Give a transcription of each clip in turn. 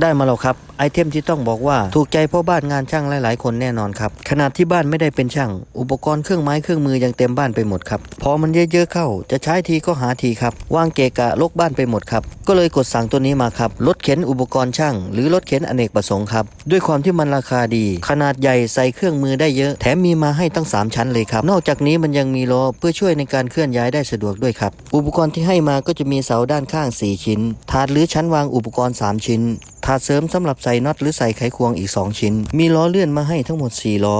ได้มาแล้วครับไอเทมที่ต้องบอกว่าถูกใจพ่อบ้านงานช่างหลายๆ คนแน่นอนครับขนาดที่บ้านไม่ได้เป็นช่าง อุปกรณ์เครื่องไม้เครื่องมือยังเต็มบ้านไปหมดครับพอมันเยอะๆเข้า จะใช้ทีก็หาทีครับวางเกะกะลกบ้านไปหมดครับก็เลยกดสั่งตัวนี้มาครับรถเข็นอุปกรณ์ช่าง หรือรถเข็นอเนกประสงค์ครับด้วยความที่มันราคาดี ขนาดใหญ่ใส่เครื่องมือได้เยอะ แถมมีมาให้ตั้ง 3 ชั้นเลยครับนอกจากนี้มันยังมีล้อเพื่อช่วยในการเคลื่อนย้ายได้สะดวกด้วยครับอุปกรณ์ที่ให้มาก็จะมีเสาด้านข้าง 4 ชิ้น ถาดหรือชั้นวางอุปกรณ์ 3 ชิ้นถาดเสริมสำหรับใส่น็อตหรือใส่ไขควงอีก 2 ชิ้น มีล้อเลื่อนมาให้ทั้งหมด 4 ล้อ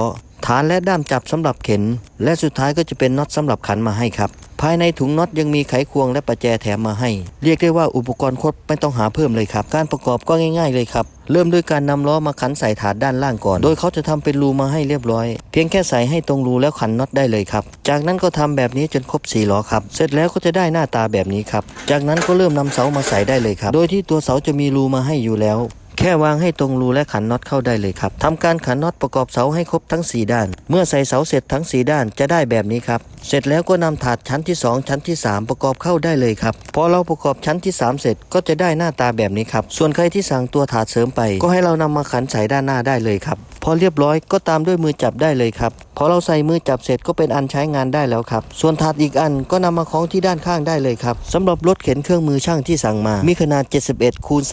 ฐานและด้ามจับสำหรับเข็น และสุดท้ายก็จะเป็นน็อตสำหรับขันมาให้ครับ ภายในถุงน็อตยังมีไขควงและประแจแถมมาให้ เรียกได้ว่าอุปกรณ์ครบไม่ต้องหาเพิ่มเลยครับ การประกอบก็ง่าย ๆ เลยครับเริ่มด้วยการนำล้อมาขันใส่ถาดด้านล่างก่อน โดยเขาจะทำเป็นรูมาให้เรียบร้อย เพียงแค่ใส่ให้ตรงรูแล้วขันน็อตได้เลยครับ จากนั้นก็ทำแบบนี้จนครบ4ล้อครับ เสร็จแล้วก็จะได้หน้าตาแบบนี้ครับ จากนั้นก็เริ่มนำเสามาใส่ได้เลยครับ โดยที่ตัวเสาจะมีรูมาให้อยู่แล้ว แค่วางให้ตรงรูและขันน็อตเข้าได้เลยครับทำการขันน็อตประกอบเสาให้ครบทั้ง 4 ด้าน เมื่อใส่เสาเสร็จทั้ง 4 ด้านจะได้แบบนี้ครับ เสร็จแล้วก็นำถาดชั้นที่ 2 ชั้นที่ 3 ประกอบเข้าได้เลยครับ พอเราประกอบชั้นที่ 3 เสร็จก็จะได้หน้าตาแบบนี้ครับ ส่วนใครที่สั่งตัวถาดเสริมไป ก็ให้เรานำมาขันใส่ด้านหน้าได้เลยครับ พอเรียบร้อยก็ตามด้วยมือจับได้เลยครับ พอเราใส่มือจับเสร็จก็เป็นอันใช้งานได้แล้วครับ ส่วนถาดอีกอันก็นำมาคล้องที่ด้านข้างได้เลยครับสำหรับรถเข็นเครื่องมือช่างที่สั่งมา มีขนาด 71คูณ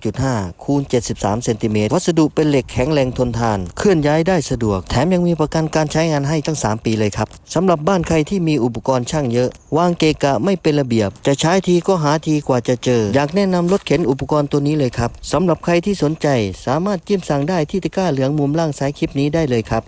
35.5คูณ73เซนติเมตรวัสดุเป็นเหล็กแข็งแรงทนทาน เคลื่อนย้ายได้สะดวก แถมยังมีประกันการใช้งานให้ตั้ง 3 ปีเลยครับสำหรับบ้านใครที่มีอุปกรณ์ช่างเยอะ วางเกะกะไม่เป็นระเบียบ จะใช้ทีก็หาทีกว่าจะเจอ อยากแนะนำรถเข็นอุปกรณ์ตัวนี้เลยครับสำหรับใครที่สนใจสามารถจิ้มสั่งได้ที่ตะกร้าเหลืองมุมล่างซ้ายคลิปนี้ได้เลยครับ